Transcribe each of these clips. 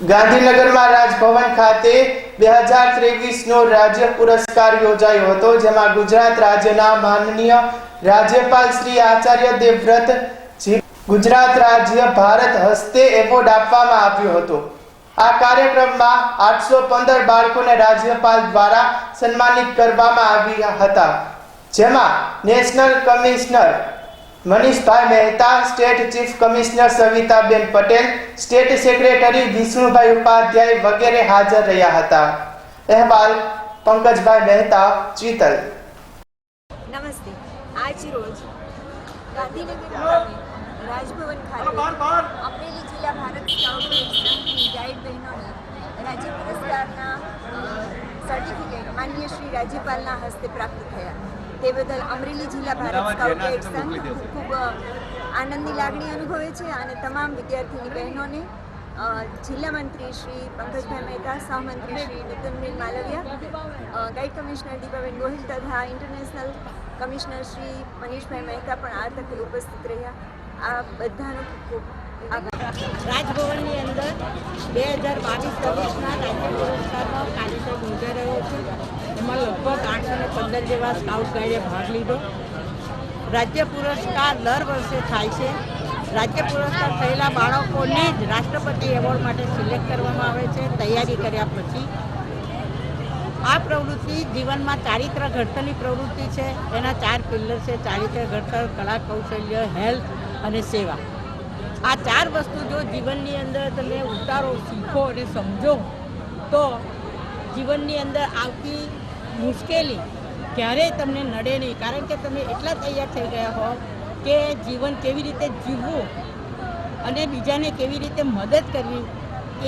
ગાંધીનગરમાં રાજભવન ખાતે બે હજાર ત્રેવીસનો રાજ્ય પુરસ્કાર યોજાયો હતો, જેમાં ગુજરાત રાજ્યના માનનીય રાજ્યપાલ શ્રી આચાર્ય દેવવ્રત ગુજરાત રાજ્ય ભારત હસ્તે એવોર્ડ આપવામાં આવ્યો હતો. આ કાર્યક્રમમાં આઠસો પંદર બાળકોને રાજ્યપાલ દ્વારા સન્માનિત કરવામાં આવ્યા હતા, જેમાં national commissioner Manishbhai Mehta state chief commissioner Savitaben Patel state secretary Vishnubhai Upadhyay વગેરે હાજર રહ્યા હતા. અહેવાલ પંકજભાઈ મહેતા ચિતલ. નમસ્તે. આજ રોજ ગાંધીનગર ખાતે રાજભવન ખાતે અમરેલી જિલ્લા ભારત સ્કાઉટ સંઘની ગાઈડ બહેનોને રાજ્ય પુરસ્કારના સર્ટિફિકેટ માન્ય શ્રી રાજ્યપાલના હસ્તે પ્રાપ્ત થયા. તે બદલ અમરેલી જિલ્લા ભારત સ્કાઉટ ગાઈડ સંઘ ખૂબ આનંદની લાગણી અનુભવે છે અને તમામ વિદ્યાર્થીની બહેનોને જિલ્લા મંત્રી શ્રી પંકજભાઈ મહેતા સહમંત્રી શ્રી નૂતનબેન માલવિયા ગાઈડ કમિશનર દીપાબેન ગોહિલ તથા ઇન્ટરનેશનલ કમિશનર શ્રી મનીષભાઈ મહેતા પણ આ તકે ઉપસ્થિત રહ્યા. આ બધાનો ખૂબ ખૂબ રાજભવનની અંદર બે હજાર બાવીસ ચોવીસના રાજ્ય પુરસ્કારમાં કાર્યક્રમ યોજાઈ રહ્યો છે. એમાં લગભગ આઠસો ને પંદર જેવા સ્કાઉટ ગાઈડે ભાગ લીધો. રાજ્ય પુરસ્કાર દર વર્ષે થાય છે. રાજ્ય પુરસ્કાર થયેલા બાળકોને જ રાષ્ટ્રપતિ એવોર્ડ માટે સિલેક્ટ કરવામાં આવે છે, તૈયારી કર્યા પછી. આ પ્રવૃત્તિ જીવનમાં ચારિત્ર ઘડતરની પ્રવૃત્તિ છે. એના ચાર પિલ્લર છે, ચારિત્ર ઘડતર કલા કૌશલ્ય, હેલ્થ અને સેવા. આ ચાર વસ્તુ જો જીવનની અંદર તમે ઉતારો, શીખો અને સમજો, તો જીવનની અંદર આવતી મુશ્કેલી ક્યારેય તમને નડે નહીં. કારણ કે તમે એટલા તૈયાર થઈ ગયા હો કે જીવન કેવી રીતે જીવવું અને બીજાને કેવી રીતે મદદ કરવી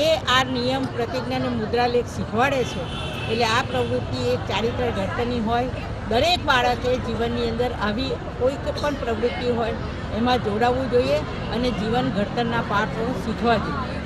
એ આ નિયમ પ્રતિજ્ઞાને મુદ્રાલેખ શીખવાડે છે. એટલે આ પ્રવૃત્તિ એક ચારિત્ર ઘડતરની હોય. દરેક બાળકે જીવનની અંદર આવી કોઈ પણ પ્રવૃત્તિ હોય, એમાં જોડાવવું જોઈએ. અને જીવન ઘડતરના પાઠો શીખવા જોઈએ